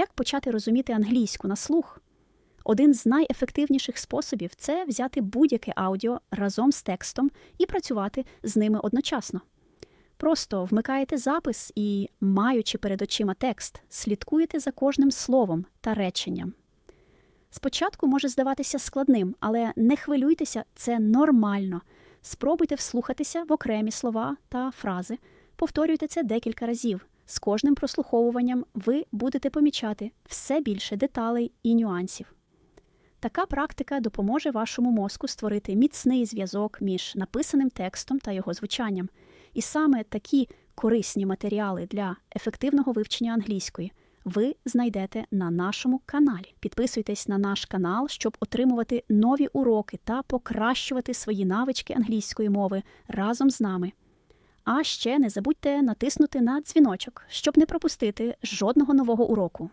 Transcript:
Як почати розуміти англійську на слух? Один з найефективніших способів це взяти будь-яке аудіо разом з текстом і працювати з ними одночасно. Просто вмикаєте запис і, маючи перед очима текст, слідкуєте за кожним словом та реченням. Спочатку може здаватися складним, але не хвилюйтеся, це нормально. Спробуйте вслухатися в окремі слова та фрази, повторюйте це декілька разів. З кожним прослуховуванням ви будете помічати все більше деталей і нюансів. Така практика допоможе вашому мозку створити міцний зв'язок між написаним текстом та його звучанням. І саме такі корисні матеріали для ефективного вивчення англійської ви знайдете на нашому каналі. Підписуйтесь на наш канал, щоб отримувати нові уроки та покращувати свої навички англійської мови разом з нами. А ще не забудьте натиснути на дзвіночок, щоб не пропустити жодного нового уроку.